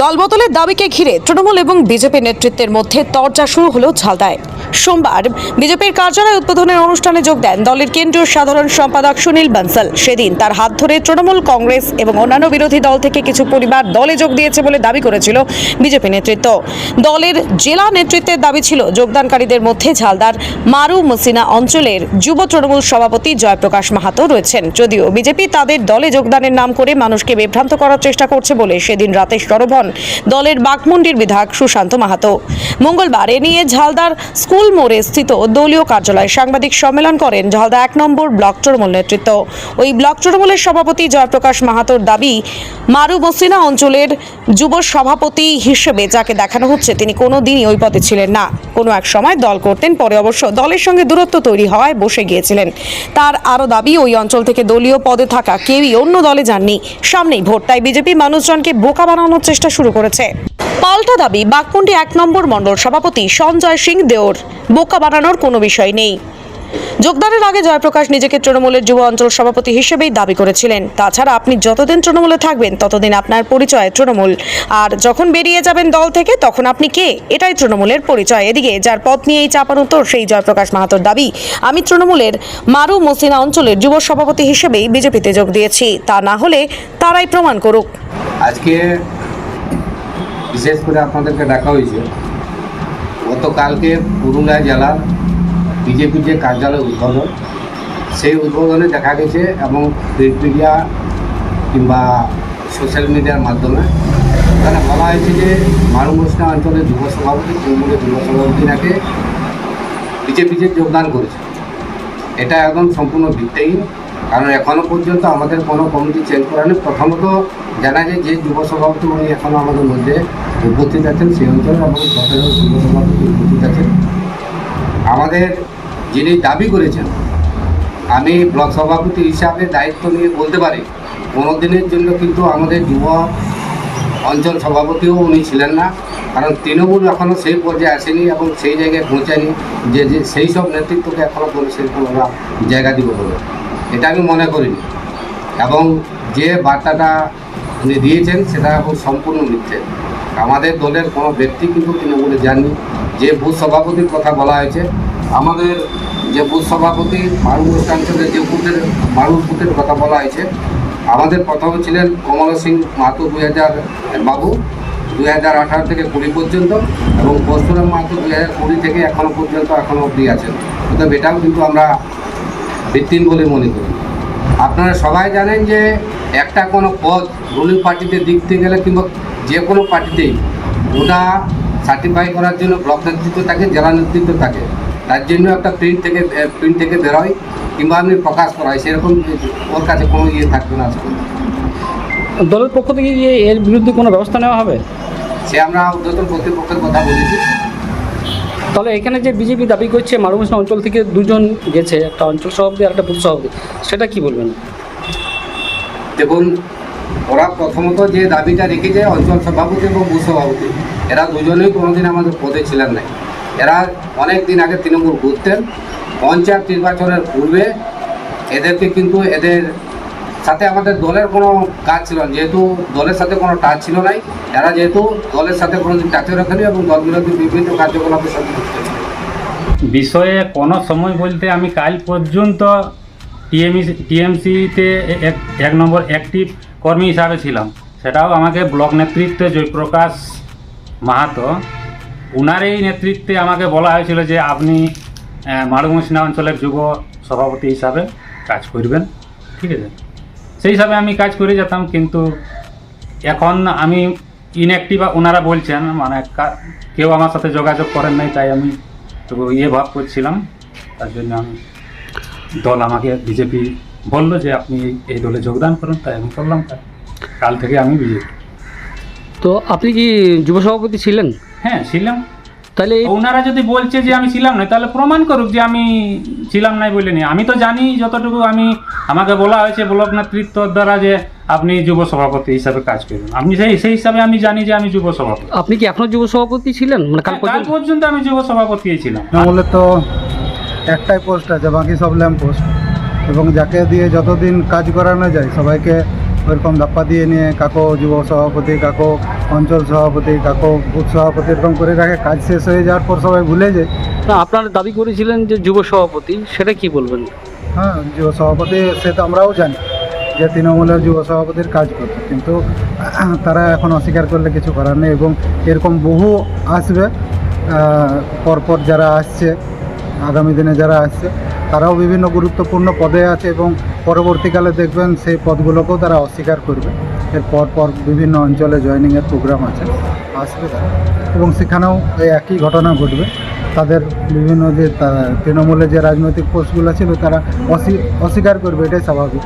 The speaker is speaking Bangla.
দলবদলের দাবিকে ঘিরে তৃণমূল এবং বিজেপি নেতৃত্বের মধ্যে তরজা শুরু হলো ঝালদায়। সোমবার বিজেপির কার্যালয় উদ্বোধনের অনুষ্ঠানে যোগ দেন দলের কেন্দ্রীয় সাধারণ সম্পাদক সুনীল বানসাল। সেদিন তার হাত ধরে তৃণমূল কংগ্রেস এবং অন্যান্য বিরোধী দল থেকে কিছু পরিবার দলে যোগ দিয়েছে বলে দাবি করেছিল বিজেপি নেতৃত্ব। দলের জেলা নেতৃত্বের দাবি ছিল যোগদানকারীদের মধ্যে ঝালদার মারু মুসিনা অঞ্চলের যুব তৃণমূল সভাপতি জয়প্রকাশ মাহাতো রয়েছেন। যদিও বিজেপি তাদের দলে যোগদানের নাম করে মানুষকে বিভ্রান্ত করার চেষ্টা করছে বলে সেদিন রাতে সরব দলের বাগমুন্ডির বিধায়ক সুশান্ত মাহাতো। মঙ্গলবার এ নিয়ে ঝালদার স্কুল মোড়ে স্থিত দলীয় কার্যালয়ে সাংবাদিক সম্মেলন করেন ঝালদা এক নম্বর ব্লক তৃণমূল নেতৃত্ব। ওই ব্লক তৃণমূলের সভাপতি জয়প্রকাশ মাহাতোর দাবি, মারু মসিনা অঞ্চলের যুব সভাপতি হিসেবে যাকে দেখানো হচ্ছে, তিনি কোনো দিনই ওই পদে ছিলেন না। কোনো এক সময় দল করতেন, পরে অবশ্য দলের সঙ্গে দূরত্ব তৈরি হওয়ায় বসে গিয়েছিলেন। তার আরও দাবি, ওই অঞ্চল থেকে দলীয় পদে থাকা কেউই অন্য দলে যাননি। সামনেই ভোট, তাই বিজেপি মানুষজনকে বোকা বানানোর চেষ্টা শুরু করেছে। পাল্টা দাবি বাগকুন্ডি এক নম্বর মণ্ডল সভাপতি সঞ্জয় সিং দেওর। বোকা বানানোর কোনো বিষয় নেই। যোগদানের আগে জয়প্রকাশ নিজেকে তৃণমূলের যুব অঞ্চল সভাপতি হিসেবেই দাবি করেছিলেন। তাছাড়া আপনি যতদিন তৃণমূলে থাকবেন, ততদিন আপনার পরিচয় তৃণমূল। আর যখন বেরিয়ে যাবেন দল থেকে, তখন আপনি কে? এটাই তৃণমূলের পরিচয়। এদিকে যার পথ নিয়েই উত্তর, সেই জয়প্রকাশ মাহাতোর দাবি। আমি তৃণমূলের মারু মসিনা অঞ্চলের যুব সভাপতি হিসেবেই বিজেপিতে যোগ দিয়েছি। তা না হলে তারাই প্রমাণ করুক। আজকে বিশেষ করে আপনাদেরকে ডাকা হয়েছে গতকালকে পুরুলিয়া জেলার বিজেপির যে কার্যালয় উদ্বোধন, সেই উদ্বোধনে দেখা গেছে এবং প্রিন্ট মিডিয়া কিংবা সোশ্যাল মিডিয়ার মাধ্যমে ওখানে বলা হয়েছে যে মারুমোসনা অঞ্চলের যুব সভাপতি, তৃণমূলের যুব সভাপতি নাকি বিজেপিতে যোগদান করেছে, এটা একদম সম্পূর্ণ ভিত্তিহীন। কারণ এখনও পর্যন্ত আমাদের কোনো কমিটি চেঞ্জ করেনি। প্রথমত জানা যায় যে যুব সভাপতি উনি এখনও আমাদের মধ্যে উপস্থিত আছেন সেই অঞ্চলে যুব উপস্থিত আছেন আমাদের যিনি দাবি করেছেন, আমি ব্লক সভাপতি হিসাবে দায়িত্ব নিয়ে বলতে পারি কোনো দিনের জন্য কিন্তু আমাদের যুব অঞ্চল সভাপতিও উনি ছিলেন না, কারণ তৃণমূল এখনও সেই পর্যায়ে আসেনি এবং সেই জায়গায় পৌঁছায়নি, যে যে, সেই সব নেতৃত্বকে এখনও কোনো আমরা জায়গা দিব বলে। এটা আমি মনে করিনি। এবং যে বার্তাটা উনি দিয়েছেন, সেটা এখন সম্পূর্ণ মিথ্যে। আমাদের দলের কোনো ব্যক্তি কিন্তু তৃণমূলে যাননি। যে বুথ সভাপতির কথা বলা হয়েছে, আমাদের যে বুথ সভাপতি মারুল অঞ্চলের যে বুথের মারুল বুথের কথা বলা হয়েছে, আমাদের প্রথমে ছিলেন কমল সিং মাহাতো দুই হাজার বাবু দুই হাজার আঠারো থেকে কুড়ি পর্যন্ত এবং পরশুরাম মাহাতো দুই হাজার কুড়ি থেকে এখনও পর্যন্ত এখনও অবধি আছেন। অর্থাৎ এটাও কিন্তু আমরা ভিত্তিহীন বলে মনে করি। আপনারা সবাই জানেন যে একটা কোনো পদ রুলিং পার্টিতে দিকতে গেলে কিংবা যে কোনো পার্টিতেই ওটা সার্টিফাই করার জন্য ব্লক নেতৃত্ব থাকে জেলা নেতৃত্ব থাকে। তার জন্য একটা প্রিন্ট থেকে প্রিন্ট থেকে বেরোয় কিংবা আপনি প্রকাশ করা হয় সেরকম ওর কাছে কোনো ইয়ে থাকবে না দলের পক্ষ থেকে গিয়ে এর বিরুদ্ধে কোনো ব্যবস্থা নেওয়া হবে? সে আমরা উদ্যোতন কর্তৃপক্ষের কথা বলেছি। তাহলে এখানে যে বিজেপি দাবি করছে মারুমুসনা অঞ্চল থেকে দুজন গেছে একটা অঞ্চল সভাপতি আর একটা বুথ সভাপতি সেটা কি বলবেন? দেখুন ওরা প্রথমত যে দাবিটা রেখেছে অঞ্চল সভাপতি এবং সভাপতি, এরা দুজনেই কোনোদিন আমাদের পদে ছিলেন নাই এরা অনেক দিন আগে তৃণমূল ঘুরতেন। পঞ্চায়েত নির্বাচনের পূর্বে এদেরকে কিন্তু এদের সাথে আমাদের দলের কোনো কাজ ছিল না। যেহেতু দলের সাথে কোনো টাচ ছিল নাই, এরা যেহেতু দলের সাথে কোনোদিন টাচে রাখেনি এবং দল বিরোধী বিভিন্ন কার্যকলাপের সাথে। বিষয়ে কোনো সময় বলতে আমি কাল পর্যন্ত টিএমই টিএমসিতে এক নম্বর অ্যাক্টিভ কর্মী হিসাবে ছিলাম। সেটাও আমাকে ব্লক নেতৃত্বে জয়প্রকাশ মাহাতো। উনারই নেতৃত্বে আমাকে বলা হয়েছিল যে আপনি মারুমসিনা অঞ্চলের যুব সভাপতি হিসাবে কাজ করবেন। ঠিক আছে? সেই হিসাবে আমি কাজ করে যেতাম, কিন্তু এখন আমি ইনঅ্যাক্টিভ ওনারা বলছেন মানে কেউ আমার সাথে যোগাযোগ করেন নাই, তাই আমি তো ইয়ে ভাব করছিলাম। তার জন্য আমি দল আমাকে বিজেপি বলল যে আপনি এই- দলে যোগদান করুন তাই আমি করলাম। তাই কাল থেকে আমি বিজেপি। তো আপনি কি যুব সভাপতি ছিলেন? হ্যাঁ ছিলাম। তাহলে ওনারা যদি বলছে যে আমি ছিলাম না তাহলে প্রমাণ করুক যে আমি ছিলাম নাই বলে নি আমি তো জানি যতটুকু আমি আমাকে বলা হয়েছে ব্লক নেতৃত্ব দ্বারা যে আপনি যুব সভাপতি হিসাবে কাজ করবেন। আপনি সেই সেই হিসাবে আমি জানি যে আমি যুব সভাপতি। আপনি কি এখনও যুব সভাপতি ছিলেন? মানে কাল হ্যাঁ, পর্যন্ত? আমি যুব সভাপতি ছিলাম। তৃণমূলের তো একটাই পোস্ট আছে বাকি সব ল্যাম্প পোস্ট। এবং যাকে দিয়ে যতদিন কাজ করানো যায় সবাইকে ওইরকম ধাপ্পা দিয়ে নিয়ে কাকো যুব সভাপতি কাকো অঞ্চল সভাপতি কাকো বুথ সভাপতি এরকম করে রাখে কাজ শেষ হয়ে যাওয়ার পর সবাই ভুলে যায়। না আপনারা দাবি করেছিলেন যে যুব সভাপতি সেটা কি বলবেন? হ্যাঁ যুব সভাপতি সে তো আমরাও জানি যে তৃণমূলের যুব সভাপতির কাজ করতো। কিন্তু তারা এখন অস্বীকার করলে কিছু করার নেই এবং এরকম বহু আসবে পরপর যারা আসছে আগামী দিনে যারা আসছে তারাও বিভিন্ন গুরুত্বপূর্ণ পদে আছে এবং পরবর্তীকালে দেখবেন সেই পদগুলোকেও তারা অস্বীকার করবে। এর পর বিভিন্ন অঞ্চলে জয়নিংয়ের প্রোগ্রাম আছে। আসবে এবং সেখানেও এই একই ঘটনা ঘটবে। তাদের বিভিন্ন যে তৃণমূলের যে রাজনৈতিক পোস্টগুলো ছিল, তারা অস্বী- অস্বীকার করবে, এটাই স্বাভাবিক।